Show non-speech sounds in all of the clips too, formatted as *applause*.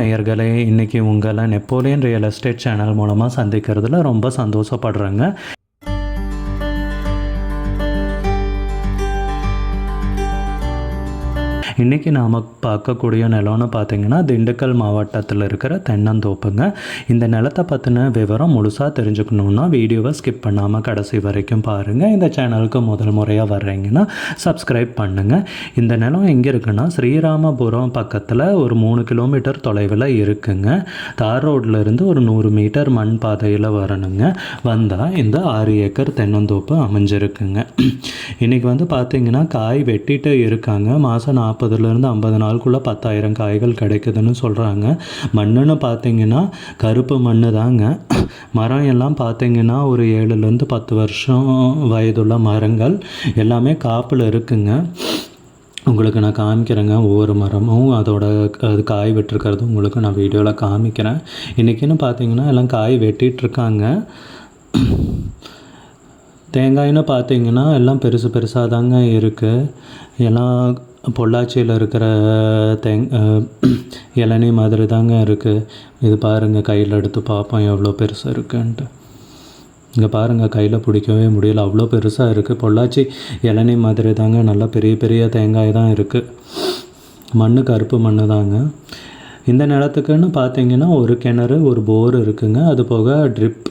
நேயர்களே இன்றைக்கி உங்களை நெப்போலியன் ரியல் எஸ்டேட் சேனல் மூலமாக சந்திக்கிறதுல ரொம்ப சந்தோஷப்படுறேங்க. இன்றைக்கி நாம் பார்க்கக்கூடிய நிலம்னு பார்த்தீங்கன்னா திண்டுக்கல் மாவட்டத்தில் இருக்கிற தென்னந்தோப்புங்க. இந்த நிலத்தை பற்றின விவரம் முழுசாக தெரிஞ்சுக்கணுன்னா வீடியோவை ஸ்கிப் பண்ணாமல் கடைசி வரைக்கும் பாருங்கள் இந்த சேனலுக்கு முதல் முறையாக வர்றீங்கன்னா சப்ஸ்கிரைப் பண்ணுங்கள் இந்த நிலம் எங்கே இருக்குன்னா ஸ்ரீராமபுரம் பக்கத்தில் ஒரு மூணு கிலோமீட்டர் தொலைவில் இருக்குங்க. தார் ரோட்லேருந்து ஒரு நூறு மீட்டர் மண் பாதையில் வரணுங்க. வந்தால் இந்த ஆறு ஏக்கர் தென்னந்தோப்பு அமைஞ்சிருக்குங்க. இன்றைக்கி வந்து பார்த்தீங்கன்னா காய் வெட்டிட்டு இருக்காங்க. மாதம் நாற்பது நாற்பதுலேருந்து ஐம்பது நாளுக்குள்ளே பத்தாயிரம் காய்கள் கிடைக்குதுன்னு சொல்கிறாங்க மண்ணுன்னு பார்த்தீங்கன்னா கருப்பு மண் தாங்க. மரம் எல்லாம் பார்த்தீங்கன்னா ஒரு ஏழுலேருந்து பத்து வருஷம் வயதுள்ள மரங்கள். எல்லாமே காப்பில் இருக்குங்க. உங்களுக்கு நான் காமிக்கிறேங்க ஒவ்வொரு மரமும். அதோட அது காய் வெட்டிருக்கிறது உங்களுக்கு நான் வீடியோவில் காமிக்கிறேன். இன்றைக்கின்னு பார்த்தீங்கன்னா எல்லாம் காய் வெட்டிகிட்ருக்காங்க தேங்காய்னு பார்த்தீங்கன்னா எல்லாம் பெருசு பெருசாக தாங்க இருக்குது எல்லாம் பொள்ளாச்சியில் இருக்கிற தேங் *clears throat* இளநீ மாதிரி தாங்க இருக்குது இது பாருங்கள் கையில் எடுத்து பார்ப்போம் எவ்வளோ பெருசாக இருக்குன்ட்டு. இங்கே பாருங்கள் கையில் பிடிக்கவே முடியல. அவ்வளோ பெருசாக இருக்குது பொள்ளாச்சி இளநீ மாதிரி தாங்க நல்லா பெரிய பெரிய தேங்காய் தான் இருக்குது மண் கருப்பு மண் தாங்க. இந்த நிலத்துக்குன்னு பார்த்தீங்கன்னா ஒரு கிணறு ஒரு போர் இருக்குங்க. அது போக ட்ரிப்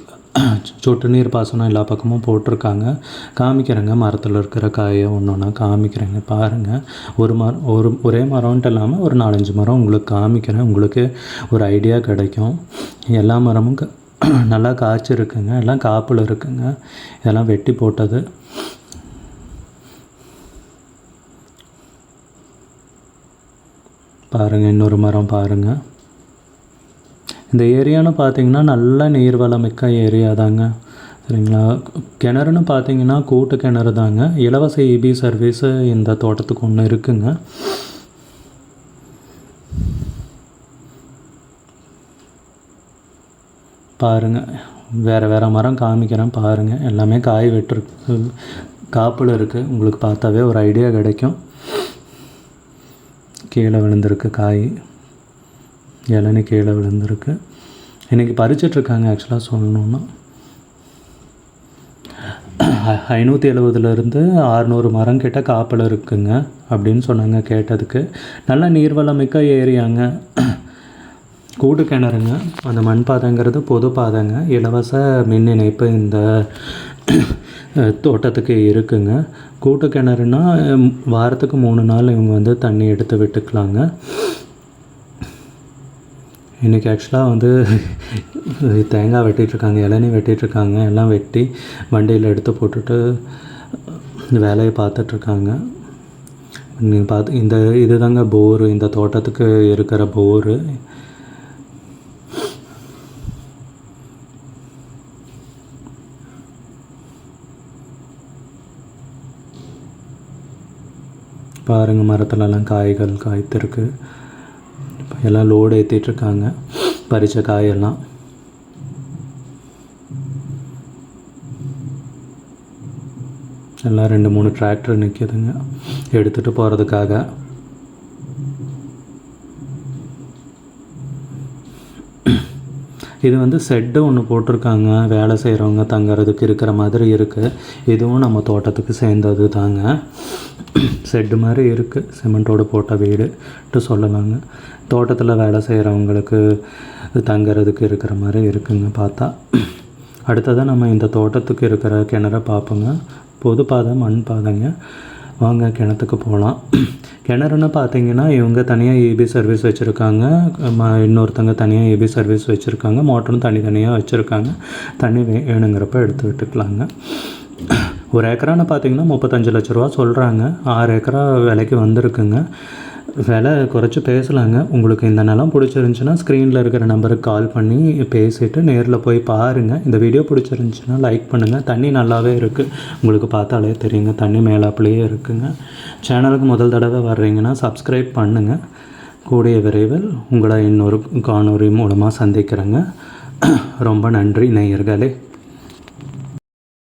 சொட்டு நீர் பாசனம் எல்லா பக்கமும் போட்டிருக்காங்க. காமிக்கிறேங்க மரத்தில் இருக்கிற காயை ஒன்று ஒன்றா காமிக்கிறேங்க பாருங்கள் ஒரு மரம் ஒரு ஒரே மரம்ன்ட்டு இல்லாமல் ஒரு நாலஞ்சு மரம் உங்களுக்கு காமிக்கிறேன். உங்களுக்கு ஒரு ஐடியா கிடைக்கும். எல்லா மரமும் க- *clears throat* நல்லா காய்ச்சிருக்குங்க. எல்லாம் காப்பில் இருக்குங்க. இதெல்லாம் வெட்டி போட்டது. பாருங்கள் இன்னொரு மரம் பாருங்கள் இந்த ஏரியான்னு பார்த்தீங்கன்னா நல்ல நீர் மிக்க ஏரியா தாங்க. சரிங்களா? கிணறுன்னு பார்த்தீங்கன்னா கூட்டு கிணறு தாங்க. இலவச இபி சர்வீஸு இந்த தோட்டத்துக்கு ஒன்று இருக்குங்க. பாருங்கள் வேறு வேறு மரம் காமிக்கிறேன் பாருங்கள் எல்லாமே காய் வெட்டிருக்கு காப்பில் இருக்குது உங்களுக்கு பார்த்தாவே ஒரு ஐடியா கிடைக்கும். கீழே விழுந்திருக்கு காய். இளநி கீழே விழுந்திருக்கு. இன்றைக்கி பறிச்சிட்ருக்காங்க ஆக்சுவலாக சொல்லணுன்னா ஐநூற்றி எழுபதுலேருந்து ஆறுநூறு மரம் கிட்ட காப்பில் இருக்குங்க அப்படின்னு சொன்னாங்க கேட்டதுக்கு. நல்லா நீர்வளமிக்க ஏரியாங்க. கூடு கிணறுங்க. அந்த மண் பாதைங்கிறது பொது பாதைங்க. இலவச மின் இணைப்பு இந்த தோட்டத்துக்கு இருக்குங்க. கூட்டு கிணறுனா வாரத்துக்கு மூணு நாள் இவங்க வந்து தண்ணி எடுத்து விட்டுக்கலாங்க. இன்றைக்கி ஆக்சுவலாக வந்து தேங்காய் வெட்டிகிட்ருக்காங்க இளநீ வெட்டிகிட்ருக்காங்க எல்லாம் வெட்டி வண்டியில் எடுத்து போட்டுட்டு வேலையை பார்த்துட்ருக்காங்க நீங்கள் பார்த்து இந்த இதுதாங்க போரு இந்த தோட்டத்துக்கு இருக்கிற போரு பாருங்கள் மரத்துலலாம் காய்கள் காய்த்திருக்கு. எல்லாம் லோடு ஏற்றிட்டுருக்காங்க பறித்த காயெல்லாம். எல்லாம் ரெண்டு மூணு டிராக்டர் நிற்கிதுங்க எடுத்துகிட்டு போகிறதுக்காக இது வந்து செட்டு ஒன்று போட்டிருக்காங்க. வேலை செய்கிறவங்க தங்குறதுக்கு இருக்கிற மாதிரி இருக்குது இதுவும் நம்ம தோட்டத்துக்கு சேர்ந்தது தாங்க. செட்டு மாதிரி இருக்குது சிமெண்ட்டோடு போட்ட வீடுட்டு சொல்லலாங்க. தோட்டத்தில் வேலை செய்கிறவங்களுக்கு தங்குறதுக்கு இருக்கிற மாதிரி இருக்குங்க பார்த்தா. அடுத்ததாக நம்ம இந்த தோட்டத்துக்கு இருக்கிற கிணற பார்ப்போங்க. பொது பாதை மண் பாதைங்க. வாங்க கிணத்துக்கு போகலாம் கிணறுன்னு பார்த்தீங்கன்னா இவங்க தனியாக ஏபி சர்வீஸ் வச்சுருக்காங்க. இன்னொருத்தங்க தனியாக ஏபி சர்வீஸ் வச்சுருக்காங்க. மோட்டரும் தனித்தனியாக வச்சுருக்காங்க. தண்ணி வேணுங்கிறப்ப எடுத்து விட்டுக்கலாங்க. ஒரு ஏக்கரான்னு பார்த்தீங்கன்னா முப்பத்தஞ்சு லட்ச ரூபா சொல்கிறாங்க ஆறு ஏக்கரா விலைக்கு வந்திருக்குங்க. விலை குறைச்சி பேசலாங்க. உங்களுக்கு இந்த நிலம் பிடிச்சிருந்துச்சுன்னா ஸ்க்ரீனில் இருக்கிற நம்பருக்கு கால் பண்ணி பேசிவிட்டு நேரில் போய் பாருங்கள் இந்த வீடியோ பிடிச்சிருந்துச்சுன்னா லைக் பண்ணுங்கள் தண்ணி நல்லாவே இருக்குது உங்களுக்கு பார்த்தாலே தெரியுங்க. தண்ணி மேலாப்புலேயே இருக்குங்க. சேனலுக்கு முதல் தடவை வர்றீங்கன்னா சப்ஸ்கிரைப் பண்ணுங்கள் கூடிய விரைவில் உங்களை இன்னொரு காணொலி மூலமாக சந்திக்கிறேங்க. ரொம்ப நன்றி நேயர்களே.